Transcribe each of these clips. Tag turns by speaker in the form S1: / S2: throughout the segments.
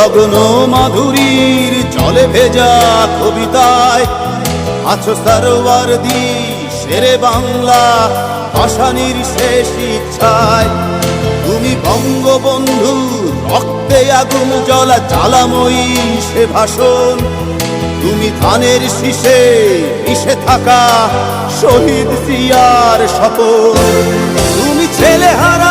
S1: লগ্ন মাধুরীর চলে ভেজা কবিতায়। আছো সারোয়ার দি, শেরে বাংলা ভাষানির শেষ ইচ্ছায়। তুমি বঙ্গবন্ধু, রক্তে আগুন জ্বলা, জ্বালাময়ী সে ভাষণ। তুমি ধানের শীষে মিশে থাকা শহীদ সিয়ার শপথ। তুমি ছেলে হারা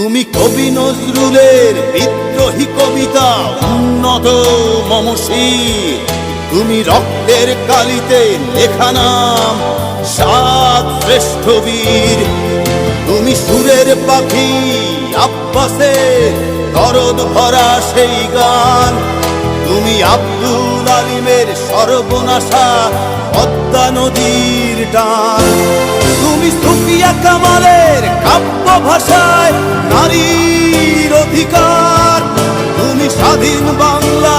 S1: তুমি কবি নজরুলের বিদ্রোহী কবিতা, উন্নত মমসী। তুমি রক্তের কালিতে লেখা নাম, সাত শ্রেষ্ঠ বীর। তুমি সুরের পাখি আব্বাসে দরদ ভরা সেই গান। তুমি আব্দুল আলিমের সর্বনাশা পদ্মা নদীর টান তুমি সুফিয়া কামালের কাব্য ভাষায় নারীর অধিকার। তুমি স্বাধীন বাংলা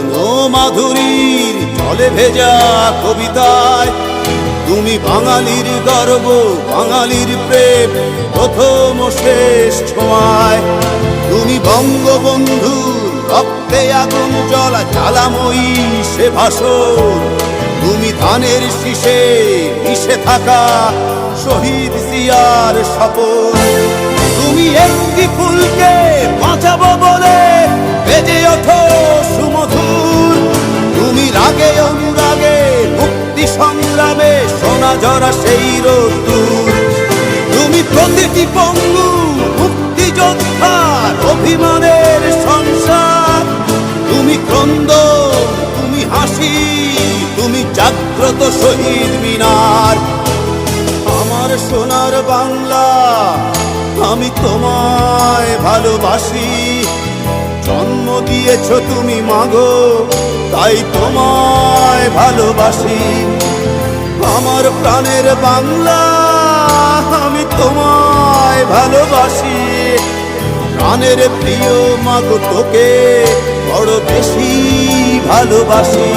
S1: লগ্ন মাধুরীর জলে ভেজা কবিতায়, তুমি বাঙালির গর্ব, বাঙালির প্রেম, প্রথম শেষ ছোঁয়ায়। তুমি বঙ্গবন্ধু, রক্তে আগুন জলা জ্বালাময়ী সে ভাষণ। তুমি ধানের শীষে মিশে থাকা শহীদ সিয়ার শপথ। পঙ্গু মুক্তিযোদ্ধার অভিমানের সংসার। তুমি ক্রন্দ, তুমি হাসি, তুমি জাগ্রত শহীদ মিনার। আমার সোনার বাংলা, আমি তোমায় ভালোবাসি। জন্ম দিয়েছ তুমি মাগো, তাই তোমায় ভালোবাসি। আমার প্রাণের বাংলা তোমায় ভালোবাসি। প্রাণের প্রিয় মাগো তোকে বড় বেশি ভালোবাসি।